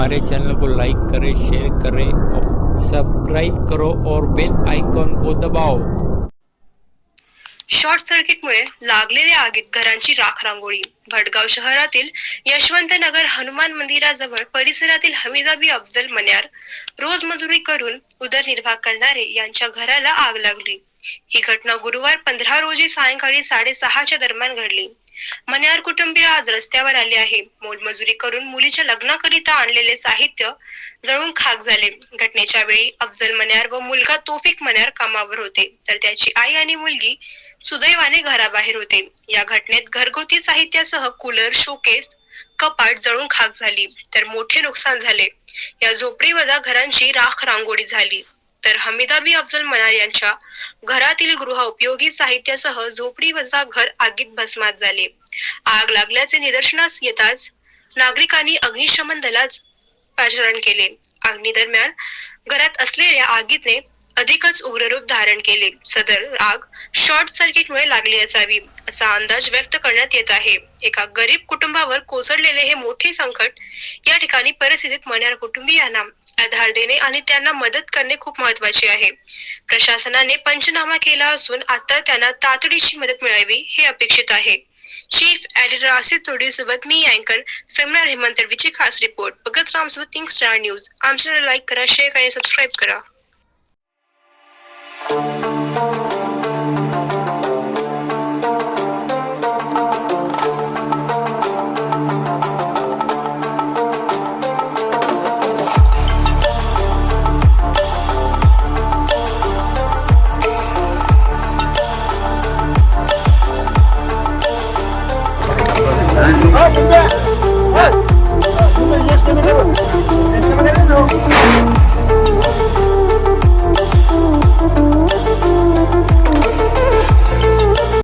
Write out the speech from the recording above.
हमारे चैनल को लाइक करें शेयर करें और सब्सक्राइब करो और बेल आइकॉन को दबाओ। शॉर्ट सर्किटमुळे लागलेल्या आगीत घरांची राख रांगोळी भटगाव शहरातील यशवंत नगर हनुमान मंदिराजवळ परिसरातील हमीदाबी अफजल मन्यार रोज मजुरी करून उदरनिर्वाह करणारे यांच्या घराला आग लागली. ही घटना गुरुवार पंधरा रोजी सायंकाळी साडेसहाच्या दरम्यान घडली. मन्यार कुटुंबीय आज रस्त्यावर आले आहे. मोलमजुरी करून मुलीच्या लग्नाकरिता आणलेले साहित्य जळून खाक झाले. घटनेच्या वेळी अफजल मन्यार व मुलगा तोफिक मन्यार कामावर होते. तर त्याची आई आणि मुलगी सुदैवाने घराबाहेर होते. या घटनेत घरगुती साहित्यासह कूलर शोकेस कपाट जळून खाक झाली. तर मोठे नुकसान झाले. या झोपडी वजा घरांची राख रांगोळी झाली. तर हमीदाबी अफजल मनार यांच्या घरातील गृह उपयोगी साहित्यासह झोपडी वजा घर आगीत भस्मात झाले. आग लागल्याचे निदर्शनास येताच नागरिकांनी अग्निशमन दलाच पाचारण केले. अग्नी दरम्यान घरात असलेल्या आगीने अधिकच उग्र रूप धारण केले. सदर आग शॉर्ट सर्किटमुळे लागली असावी असा अंदाज व्यक्त करण्यात येत आहे. एका गरीब कुटुंबावर कोसळलेले हे मोठे संकट या ठिकाणी परिस्थितीत मनार कुटुंबियांना आधार देणे आणि त्यांना मदत करणे खूप महत्त्वाचे आहे. प्रशासनाने पंचनामा केला असून आता त्यांना तातडीची मदत मिळावी हे अपेक्षित आहे. चीफ एडिटर आसिफ तोडी सोबत मी अँकर सेमिनार हेमंत तडवीची खास रिपोर्ट. बघत रामसोबत थिंग स्टार न्यूज आमच्या लाईक करा शेअर आणि सबस्क्राईब करा. 好，兄弟。